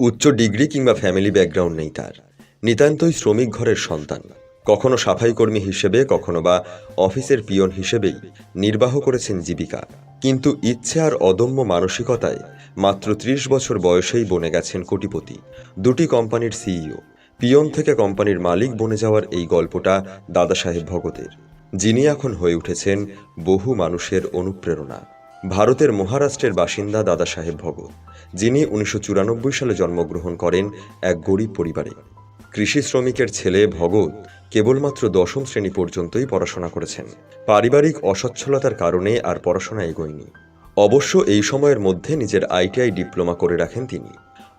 উচ্চ ডিগ্রি কিংবা family background নেই তার। নিতান্তই শ্রমিক ঘরের সন্তান। কখনো সাফাই কর্মী হিসেবে, কখনো বা অফিসের পিয়ন হিসেবেই নির্বাহ করেছেন জীবিকা। কিন্তু ইচ্ছে আর অদম্য মানসিকতায় মাত্র ত্রিশ বছর বয়সেই বনে গেছেন কোটিপতি, দুটি কোম্পানির সিইও পিয়ন থেকে কোম্পানির মালিক বনে যাওয়ার এই গল্পটা দাদা সাহেব ভগতের, যিনি এখন হয়ে উঠেছেন বহু মানুষের অনুপ্রেরণা। ভারতের মহারাষ্ট্রের বাসিন্দা দাদা সাহেব ভগত যিনি উনিশশো চুরানব্বই সালে জন্মগ্রহণ করেন এক গরিব পরিবারে। কৃষি শ্রমিকের ছেলে ভগত কেবলমাত্র দশম শ্রেণি পর্যন্তই পড়াশোনা করেছেন। পারিবারিক অসচ্ছলতার কারণে আর পড়াশোনা এগোয়নি। অবশ্য এই সময়ের মধ্যে নিজের আইটিআই ডিপ্লোমা করে রাখেন তিনি।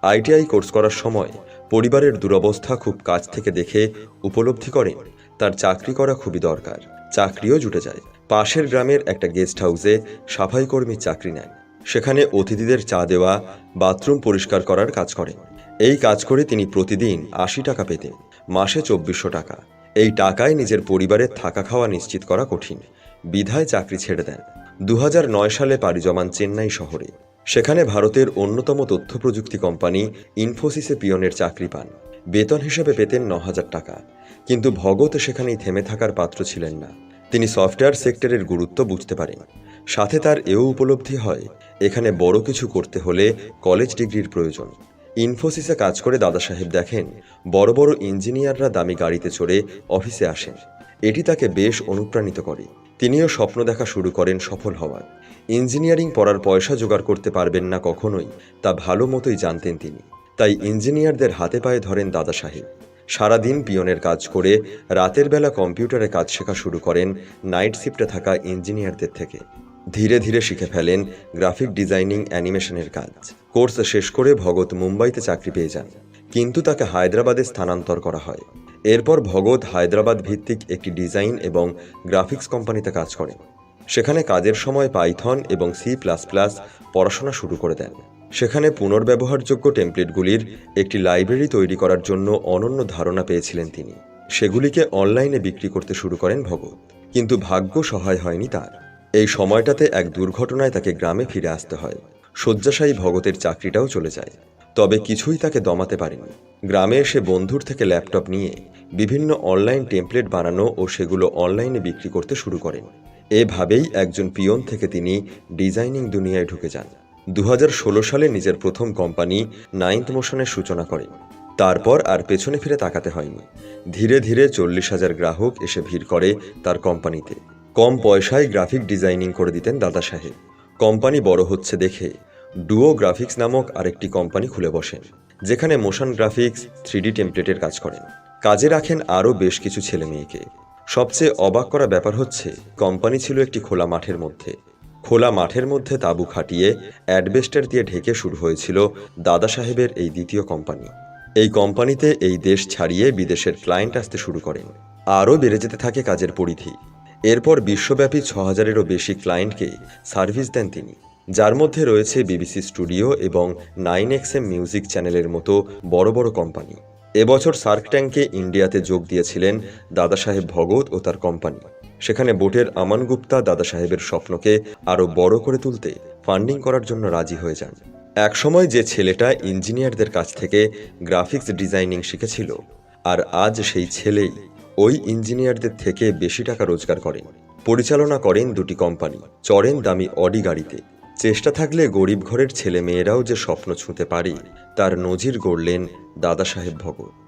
আইটিআই কোর্স করার সময় পরিবারের দুরবস্থা খুব কাছ থেকে দেখে উপলব্ধি করেন, তার চাকরি করা খুবই দরকার, চাকরিও জুটে যায়। পাশের গ্রামের একটা গেস্ট হাউসে সাফাই কর্মীর চাকরি নেন সেখানে অতিথিদের চা দেওয়া, বাথরুম পরিষ্কার করার কাজ করেন এই কাজ করে তিনি প্রতিদিন আশি টাকা পেতেন, মাসে চব্বিশশো টাকা। এই টাকায় নিজের পরিবারের থাকা খাওয়া নিশ্চিত করা কঠিন। বিধায় চাকরি ছেড়ে দেন। দু হাজার নয় সালে পাড়ি জমান চেন্নাই শহরে। সেখানে ভারতের অন্যতম তথ্য প্রযুক্তি কোম্পানি ইনফোসিসে পিয়নের চাকরি পান। বেতন হিসেবে পেতেন ন হাজার টাকা। কিন্তু ভগত সেখানেই থেমে থাকার পাত্র ছিলেন না। তিনি সফটওয়্যার সেক্টরের গুরুত্ব বুঝতে পারেন। সাথে তার এও উপলব্ধি হয়, এখানে বড় কিছু করতে হলে কলেজ ডিগ্রির প্রয়োজন। ইনফোসিসে কাজ করে দাদা সাহেব দেখেন, বড় বড় ইঞ্জিনিয়াররা দামি গাড়িতে চড়ে অফিসে আসেন। এটি তাকে বেশ অনুপ্রাণিত করে। তিনিও স্বপ্ন দেখা শুরু করেন সফল হওয়ার। ইঞ্জিনিয়ারিং পড়ার পয়সা জোগাড় করতে পারবেন না কখনোই, তা ভালো মতোই জানতেন তিনি। তাই ইঞ্জিনিয়ারদের হাতে পায়ে ধরেন দাদা সাহেব। সারাদিন পিয়নের কাজ করে রাতের বেলা কম্পিউটারে কাজ শেখা শুরু করেন নাইট শিফটে থাকা ইঞ্জিনিয়ারদের থেকে। ধীরে ধীরে শিখে ফেলেন গ্রাফিক ডিজাইনিং অ্যানিমেশনের কাজ। কোর্স শেষ করে ভগত মুম্বাইতে চাকরি পেয়ে যান। কিন্তু তাকে হায়দ্রাবাদে স্থানান্তর করা হয়। এরপর ভগত হায়দ্রাবাদ ভিত্তিক একটি ডিজাইন এবং গ্রাফিক্স কোম্পানিতে কাজ করেন। সেখানে কাজের সময় পাইথন এবং সি প্লাস প্লাস পড়াশোনা শুরু করে দেন। সেখানে পুনর্ব্যবহারযোগ্য টেমপ্লেটগুলির একটি লাইব্রেরি তৈরি করার জন্য অনন্য ধারণা পেয়েছিলেন তিনি। সেগুলিকে অনলাইনে বিক্রি করতে শুরু করেন ভগত কিন্তু ভাগ্য সহায় হয়নি তার। এই সময়টাতে এক দুর্ঘটনায় তাকে গ্রামে ফিরে আসতে হয়। শয্যাশায়ী ভগতের চাকরিটাও চলে যায়। তবে কিছুই তাকে দমাতে পারেনি। গ্রামে এসে বন্ধুর থেকে ল্যাপটপ নিয়ে বিভিন্ন অনলাইন টেমপ্লেট বানানো ও সেগুলো অনলাইনে বিক্রি করতে শুরু করেন। এভাবেই একজন পিয়ন থেকে তিনি ডিজাইনিং দুনিয়ায় ঢুকে যান। দু হাজার ষোলো সালে নিজের প্রথম কোম্পানি নাইন্থ মোশনের সূচনা করে। তারপর আর পেছনে ফিরে তাকাতে হয়নি। ধীরে ধীরে চল্লিশ হাজার গ্রাহক এসে ভিড় করে তার কোম্পানিতে। কম পয়সায় গ্রাফিক ডিজাইনিং করে দিতেন দাদা সাহেব। কোম্পানি বড় হচ্ছে দেখে ডুও গ্রাফিক্স নামক আরেকটি কোম্পানি খুলে বসেন, যেখানে মোশন গ্রাফিক্স, থ্রিডি টেমপ্লেটের কাজ করেন। কাজে রাখেন আরও বেশ কিছু ছেলে মেয়েকে সবচেয়ে অবাক করা ব্যাপার হচ্ছে, কোম্পানি ছিল একটি খোলা মাঠের মধ্যে। খোলা মাঠের মধ্যে তাঁবু খাটিয়ে অ্যাডবেস্টার দিয়ে ঢেকে শুরু হয়েছিল দাদা সাহেবের এই দ্বিতীয় কোম্পানি। এই কোম্পানিতে এই দেশ ছাড়িয়ে বিদেশের ক্লায়েন্ট আসতে শুরু করেন। আরও বেড়ে যেতে থাকে কাজের পরিধি। এরপর বিশ্বব্যাপী ছ হাজারেরও বেশি ক্লায়েন্টকে সার্ভিস দেন তিনি। যার মধ্যে রয়েছে বিবিসি স্টুডিও এবং নাইন এক্সএম মিউজিক চ্যানেলের মতো বড় বড় কোম্পানি। এবছর সার্ক ট্যাঙ্কে ইন্ডিয়াতে যোগ দিয়েছিলেন দাদা সাহেব ভগত ও তার কোম্পানি। সেখানে বোটের আমান গুপ্তা দাদা সাহেবের স্বপ্নকে আরও বড় করে তুলতে ফান্ডিং করার জন্য রাজি হয়ে যান। একসময় যে ছেলেটা ইঞ্জিনিয়ারদের কাছ থেকে গ্রাফিক্স ডিজাইনিং শিখেছিল, আর আজ সেই ছেলেই ওই ইঞ্জিনিয়ারদের থেকে বেশি টাকা রোজগার করেন। পরিচালনা করেন দুটি কোম্পানি চড়েন দামি অডি গাড়িতে। চেষ্টা থাকলে গরিব ঘরের ছেলে মেয়েরাও যে স্বপ্ন ছুঁতে পারে, তার নজির গড়লেন দাদা সাহেব ভগত